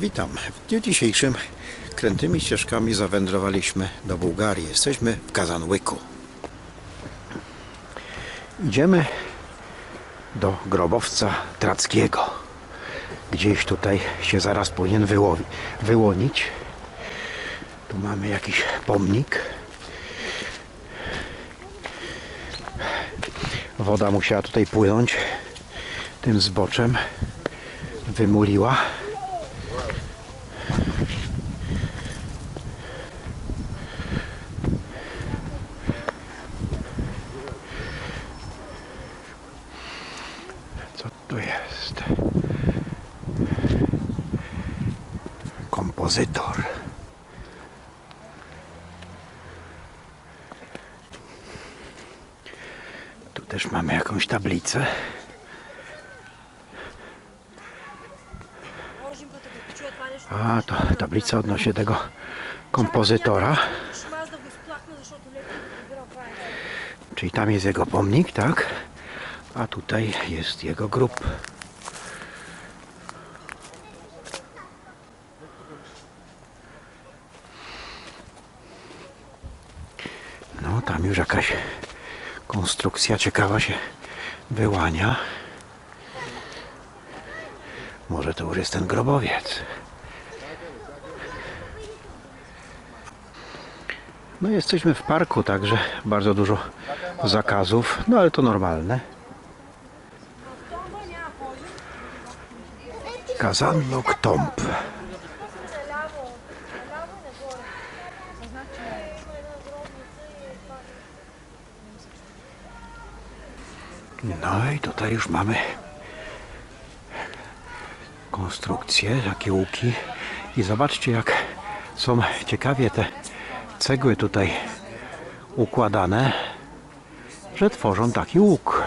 Witam. W dniu dzisiejszym krętymi ścieżkami zawędrowaliśmy do Bułgarii. Jesteśmy w Kazanłyku. Idziemy do grobowca Trackiego. Gdzieś tutaj się zaraz powinien wyłowi, wyłonić. Tu mamy jakiś pomnik. Woda musiała tutaj płynąć tym zboczem. Wymuliła. Co to jest? Kompozytor. Tu też mamy jakąś tablicę. A, to tablica odnośnie tego kompozytora. Czyli tam jest jego pomnik, tak? A tutaj jest jego grób. No, tam już jakaś konstrukcja ciekawa się wyłania. Może to już jest ten grobowiec. No jesteśmy w parku, także bardzo dużo zakazów, no ale to normalne. Kazanlok Tomp. No i tutaj już mamy konstrukcje, takie łuki. I zobaczcie jak są ciekawie te cegły tutaj układane, że tworzą taki łuk.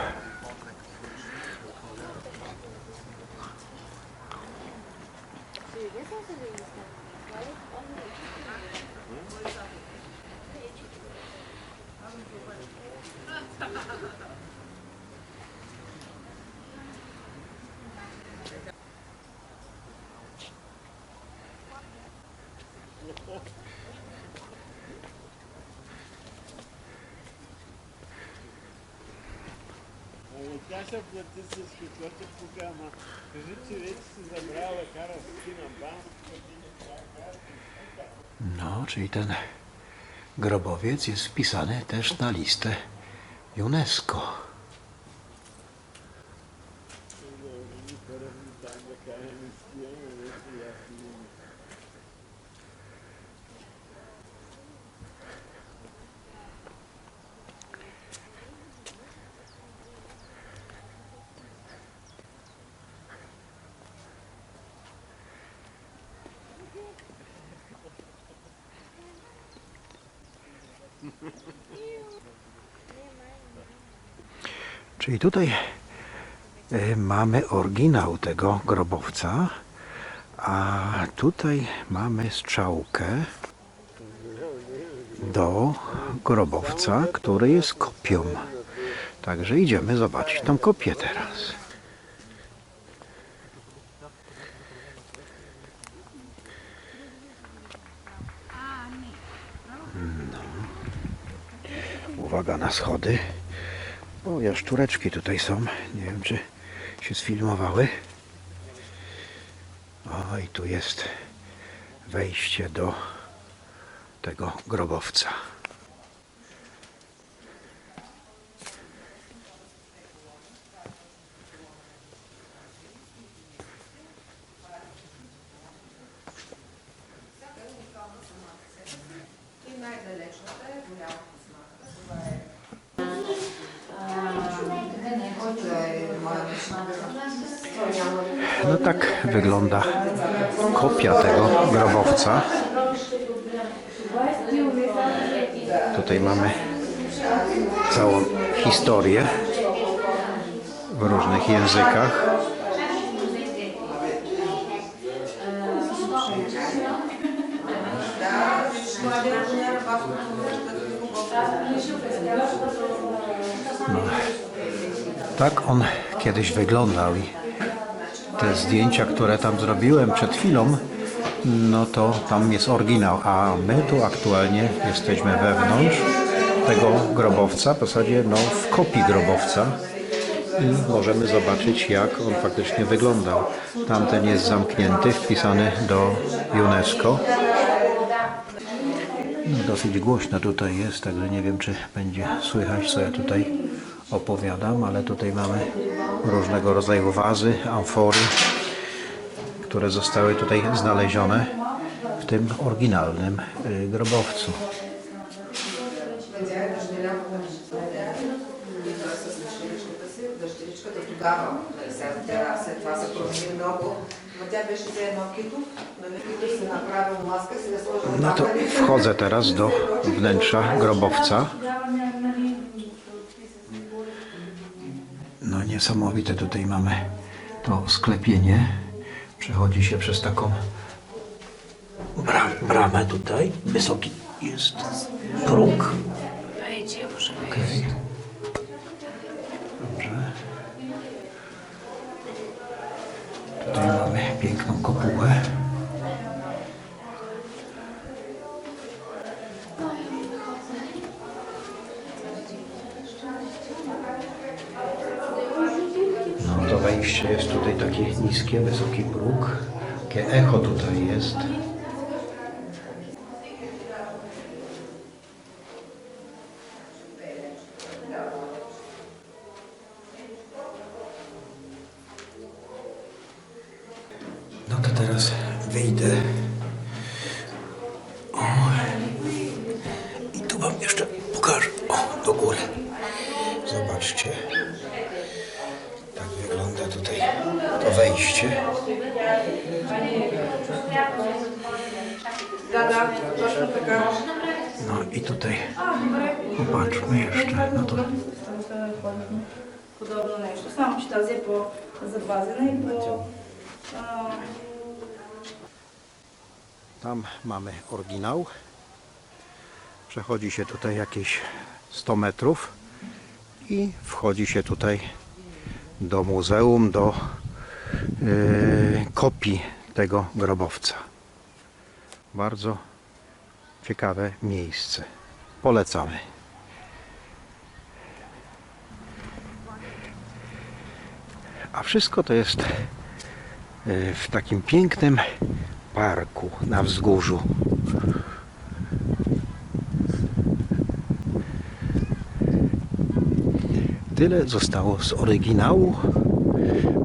Potrzeb dotyczy skuteczności programu rzeczywiście zabrała karę No, czyli ten grobowiec jest wpisany też na listę UNESCO. Czyli tutaj e, mamy oryginał tego grobowca, a tutaj mamy strzałkę do grobowca, który jest kopią. Także idziemy zobaczyć tą kopię teraz. Uwaga na schody. O, jaszczureczki tutaj są. Nie wiem, czy się sfilmowały. O, i tu jest wejście do tego grobowca. No tak wygląda kopia tego grobowca. Tutaj mamy całą historię w różnych językach. Tak on kiedyś wyglądał i te zdjęcia, które tam zrobiłem przed chwilą, no to tam jest oryginał, a my tu aktualnie jesteśmy wewnątrz tego grobowca, w zasadzie no, w kopii grobowca i możemy zobaczyć jak on faktycznie wyglądał. Tamten jest zamknięty, wpisany do UNESCO. Dosyć głośno tutaj jest, także nie wiem czy będzie słychać co ja tutaj opowiadam, ale tutaj mamy różnego rodzaju wazy, amfory, które zostały tutaj znalezione w tym oryginalnym y, grobowcu. дъщеричка до тогава. Нали, сега тя след това се промени много, No to wchodzę teraz do wnętrza grobowca. No niesamowite tutaj mamy to sklepienie. Przechodzi się przez taką bramę tutaj. Wysoki jest kruk. Wejdzie, może wejść. Piękną kopułę. No to wejście jest tutaj takie niskie, wysoki próg. Takie echo tutaj jest. No to teraz wyjdę. O. I tu wam jeszcze pokażę. O, do góry. Zobaczcie. Tak wygląda tutaj to wejście. Да, да, точно така. No i tutaj popatrzmy jeszcze. No to подобно нещо. Само, че тази е по-запазена и по... Tam mamy oryginał. Przechodzi się tutaj jakieś 100 metrów i wchodzi się tutaj do muzeum, do yy, kopii tego grobowca. Bardzo ciekawe miejsce. Polecamy. A wszystko to jest yy, w takim pięknym parku na wzgórzu. Tyle zostało z oryginału,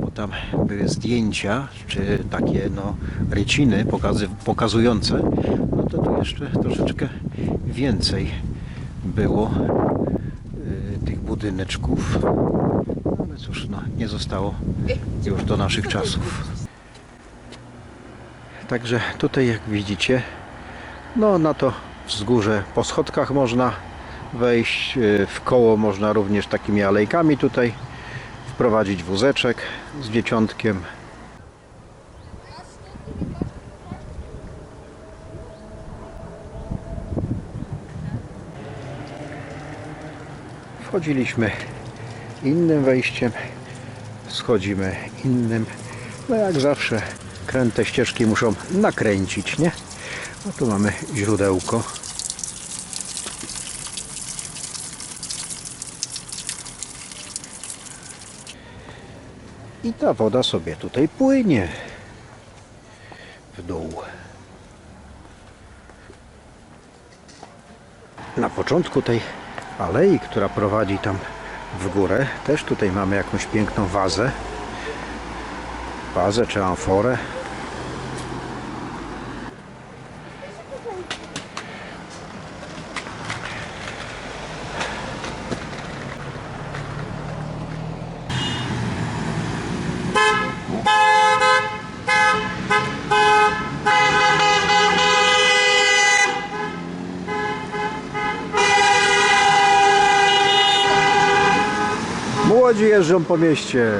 bo tam były zdjęcia, czy takie no, ryciny pokazujące, no to tu jeszcze troszeczkę więcej było y, tych budyneczków. Ale cóż, no, nie zostało już do naszych czasów. Także tutaj jak widzicie, no na to wzgórze po schodkach można wejść, yy, w koło można również takimi alejkami tutaj wprowadzić wózeczek z dzieciątkiem. Wchodziliśmy innym wejściem, schodzimy innym. No jak zawsze kręte ścieżki muszą nakręcić, nie? No tu mamy źródełko. I ta woda sobie tutaj płynie w dół. Na początku tej alei, która prowadzi tam w górę, też tutaj mamy jakąś piękną wazę wazę czy amforę. Jeżdżą po mieście,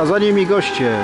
a za nimi goście.